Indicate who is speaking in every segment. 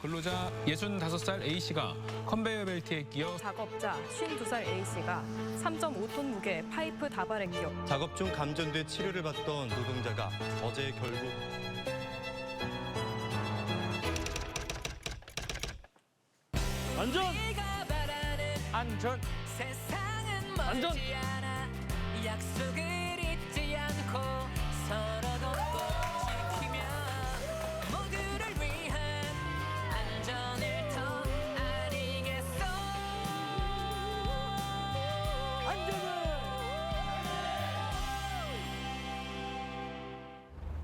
Speaker 1: 근로자 65살 A씨가 컨베이어 벨트에 끼어
Speaker 2: 작업자 52살 A씨가 3.5톤 무게 파이프 다발에 끼어
Speaker 3: 작업 중 감전돼 치료를 받던 노동자가 어제 결국
Speaker 4: 안전! 안전! 완전!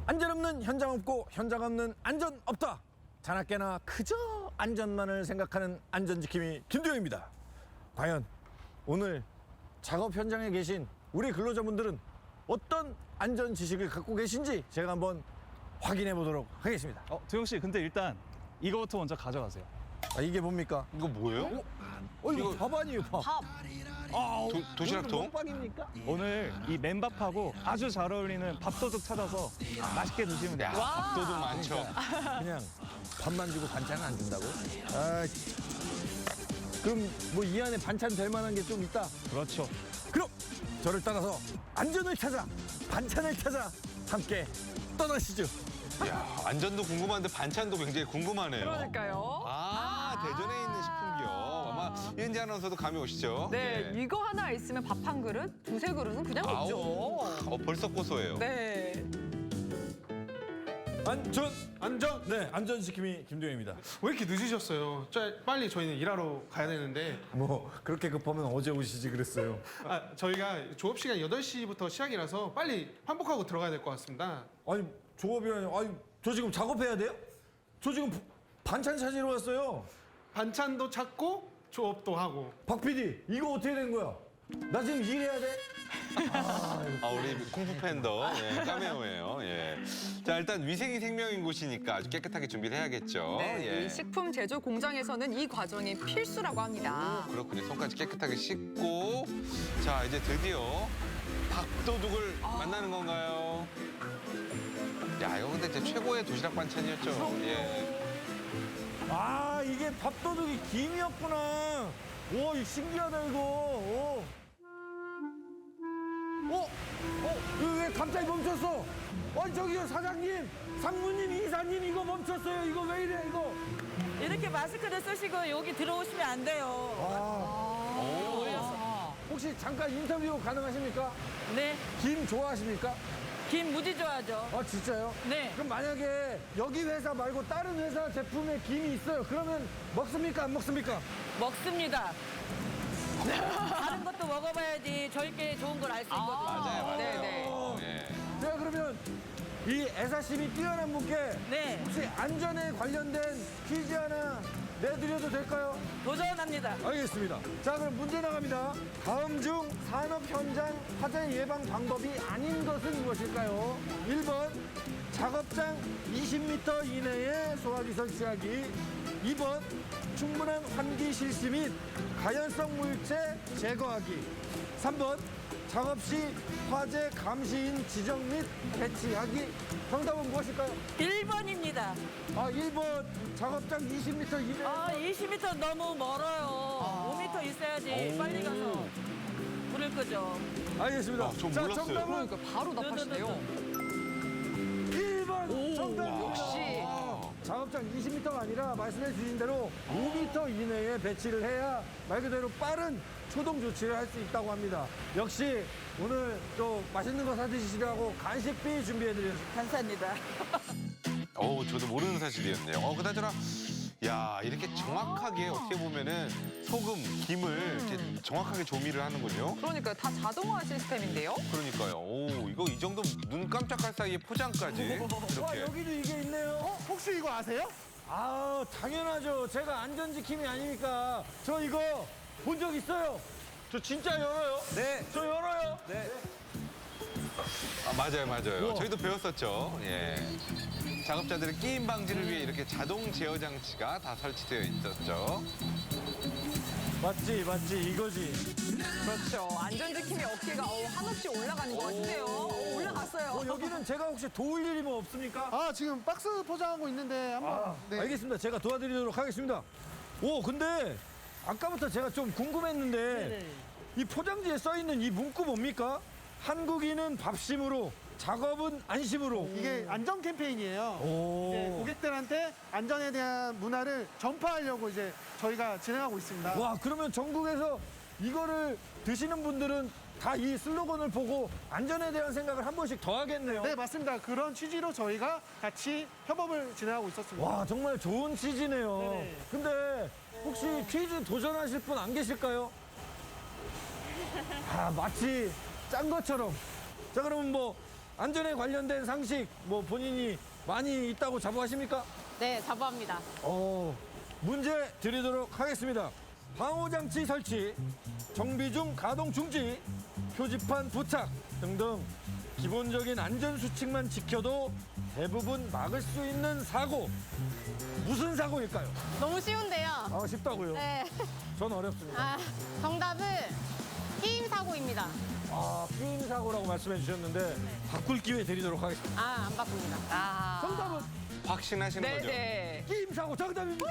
Speaker 5: 안전
Speaker 6: 없는 현장 없고 현장 없는 안전 없다. 자나깨나 그저 안전만을 생각하는 안전지킴이 김두영입니다. 과연 오늘 작업 현장에 계신 우리 근로자분들은 어떤 안전 지식을 갖고 계신지 제가 한번 확인해 보도록 하겠습니다.
Speaker 4: 어, 두영 씨, 근데 일단 이거부터 먼저 가져가세요.
Speaker 6: 아, 이게 뭡니까?
Speaker 7: 이거 뭐예요?
Speaker 6: 어, 이거 밥 아니에요, 밥. 아,
Speaker 7: 도, 도시락통?
Speaker 6: 먹방입니까?
Speaker 4: 오늘 이 맨밥하고 아주 잘 어울리는 밥도둑 찾아서 맛있게 드시면 돼요.
Speaker 7: 밥도둑 많죠.
Speaker 6: 그냥 밥만 주고 반찬은 안 준다고? 아, 그럼 뭐 이 안에 반찬 될 만한 게 좀 있다.
Speaker 4: 그렇죠.
Speaker 6: 그럼 저를 따라서 안전을 찾아 반찬을 찾아 함께 떠나시죠.
Speaker 7: 야, 안전도 궁금한데 반찬도 굉장히 궁금하네요.
Speaker 8: 그러니까요.
Speaker 7: 아, 대전에 있는 식품기업. 아마 이은지 아나운서도 감이 오시죠?
Speaker 8: 네,
Speaker 7: 예.
Speaker 8: 이거 하나 있으면 밥 한 그릇, 두세 그릇은 그냥 먹죠.
Speaker 7: 어, 벌써 고소해요.
Speaker 8: 네.
Speaker 6: 안전 안전 네 안전 지킴이 김동현입니다.
Speaker 9: 왜 이렇게 늦으셨어요? 저 빨리 저희는 일하러 가야 되는데
Speaker 6: 뭐 그렇게 급하면 어제 오시지 그랬어요.
Speaker 9: 아, 저희가 조업 시간 8시부터 시작이라서 빨리 환복하고 들어가야 될 것 같습니다.
Speaker 6: 아니 조업이 아니 아니 저 지금 작업해야 돼요? 저 지금 반찬 찾으러 왔어요.
Speaker 9: 반찬도 찾고 조업도 하고
Speaker 6: 박 PD 이거 어떻게 된 거야? 나 지금 일해야 돼?
Speaker 7: 아, 우리 쿵푸 팬더 예, 까메오예요. 예. 자, 일단 위생이 생명인 곳이니까 아주 깨끗하게 준비를 해야겠죠.
Speaker 8: 네,
Speaker 7: 예.
Speaker 8: 이 식품 제조 공장에서는 이 과정이 필수라고 합니다.
Speaker 7: 그렇군요. 손까지 깨끗하게 씻고 자, 이제 드디어 밥도둑을 만나는 건가요? 야, 이거 근데 진짜 최고의 도시락 반찬이었죠. 예.
Speaker 6: 아 이게 밥도둑이 김이었구나. 오 이거 신기하다 이거. 오. 어? 어? 이거 왜 갑자기 멈췄어? 아니 저기요 사장님, 상무님, 이사님 이거 멈췄어요. 이거 왜 이래 이거?
Speaker 10: 이렇게 마스크를 쓰시고 여기 들어오시면 안 돼요.
Speaker 6: 아. 혹시 잠깐 인터뷰 가능하십니까?
Speaker 10: 네,
Speaker 6: 김 좋아하십니까?
Speaker 10: 김 무지 좋아하죠.
Speaker 6: 아 진짜요?
Speaker 10: 네.
Speaker 6: 그럼 만약에 여기 회사 말고 다른 회사 제품에 김이 있어요. 그러면 먹습니까? 안 먹습니까?
Speaker 10: 먹습니다. 다른 것도 먹어봐야지 저희께 좋은 걸 알 수 있거든요.
Speaker 7: 맞아요, 맞아요.
Speaker 8: 네, 네.
Speaker 6: 이 애사심이 뛰어난 분께
Speaker 10: 네,
Speaker 6: 혹시 안전에 관련된 퀴즈 하나 내드려도 될까요?
Speaker 10: 도전합니다.
Speaker 6: 알겠습니다. 자, 그럼 문제 나갑니다. 다음 중 산업 현장 화재 예방 방법이 아닌 것은 무엇일까요? 1번 작업장 20m 이내에 소화기 설치하기 2번 충분한 환기 실시 및 가연성 물체 제거하기 3번 작업 시 화재 감시인 지정 및 배치하기 정답은 무엇일까요?
Speaker 10: 1번입니다.
Speaker 6: 아, 1번 작업장 20m 이내
Speaker 10: 아, 20m 너무 멀어요. 5m 있어야지 빨리 가서 불을 끄죠.
Speaker 6: 알겠습니다.
Speaker 7: 아, 전
Speaker 6: 자,
Speaker 7: 몰랐어요.
Speaker 6: 정답은
Speaker 8: 그러니까 바로 답하시네요.
Speaker 6: 작업장 20m가 아니라 말씀해 주신 대로 5m 이내에 배치를 해야 말 그대로 빠른 초동 조치를 할 수 있다고 합니다. 역시 오늘 또 맛있는 거 사드시라고 간식비 준비해 드렸습니다.
Speaker 10: 감사합니다.
Speaker 7: 어우, 저도 모르는 사실이었네요. 어, 그나저나, 야, 이렇게 정확하게 어떻게 보면은 소금, 김을 이렇게 정확하게 조미를 하는군요.
Speaker 8: 그러니까 다 자동화 시스템인데요.
Speaker 7: 그러니까요. 오, 이거 이 정도 눈 깜짝할 사이에 포장까지
Speaker 6: 와
Speaker 7: 이렇게.
Speaker 6: 여기도 아세요? 아 당연하죠. 제가 안전지킴이 아닙니까? 저 이거 본 적 있어요. 저 진짜 열어요. 네. 저 열어요. 네.
Speaker 7: 아, 맞아요, 맞아요. 저희도 배웠었죠. 예. 작업자들의 끼임 방지를 위해 이렇게 자동 제어 장치가 다 설치되어 있었죠.
Speaker 6: 맞지, 맞지, 이거지.
Speaker 8: 그렇죠. 안전지킴이 어깨가 어, 한없이 올라가는 것 같은데요. 어, 올 라갔어요.
Speaker 6: 어, 여기는 제가 혹시 도울 일이 뭐 없습니까?
Speaker 9: 아 지금 박스 포장하고 있는데 한번
Speaker 6: 아,
Speaker 9: 네.
Speaker 6: 알겠습니다. 제가 도와드리도록 하겠습니다. 오, 근데 아까부터 제가 좀 궁금했는데 이 포장지에 써 있는 이 문구 뭡니까? 한국인은 밥심으로, 작업은 안심으로.
Speaker 9: 이게 안전 캠페인이에요.
Speaker 6: 오.
Speaker 9: 이제 고객들한테 안전에 대한 문화를 전파하려고 이제 저희가 진행하고 있습니다.
Speaker 6: 와, 그러면 전국에서 이거를 드시는 분들은 다 이 슬로건을 보고 안전에 대한 생각을 한 번씩 더 하겠네요.
Speaker 9: 네 맞습니다. 그런 취지로 저희가 같이 협업을 진행하고 있었습니다.
Speaker 6: 와, 정말 좋은 취지네요.
Speaker 9: 네네.
Speaker 6: 근데 혹시 퀴즈 도전하실 분 안 계실까요? 아, 마치 짠 것처럼. 자, 그러면 뭐 안전에 관련된 상식 뭐 본인이 많이 있다고 자부하십니까?
Speaker 10: 네, 자부합니다.
Speaker 6: 어, 문제 드리도록 하겠습니다. 방호장치 설치, 정비 중 가동 중지, 표지판 부착 등등 기본적인 안전 수칙만 지켜도 대부분 막을 수 있는 사고 무슨 사고일까요?
Speaker 10: 너무 쉬운데요.
Speaker 6: 아 쉽다고요?
Speaker 10: 네.
Speaker 6: 전 어렵습니다.
Speaker 10: 아, 정답은 게임 사고입니다.
Speaker 6: 아 게임 사고라고 말씀해 주셨는데 바꿀 기회 드리도록 하겠습니다.
Speaker 10: 아, 안 바꿉니다. 아.
Speaker 6: 정답은
Speaker 7: 확신하시는 거죠?
Speaker 8: 네네.
Speaker 6: 게임 사고 정답입니다.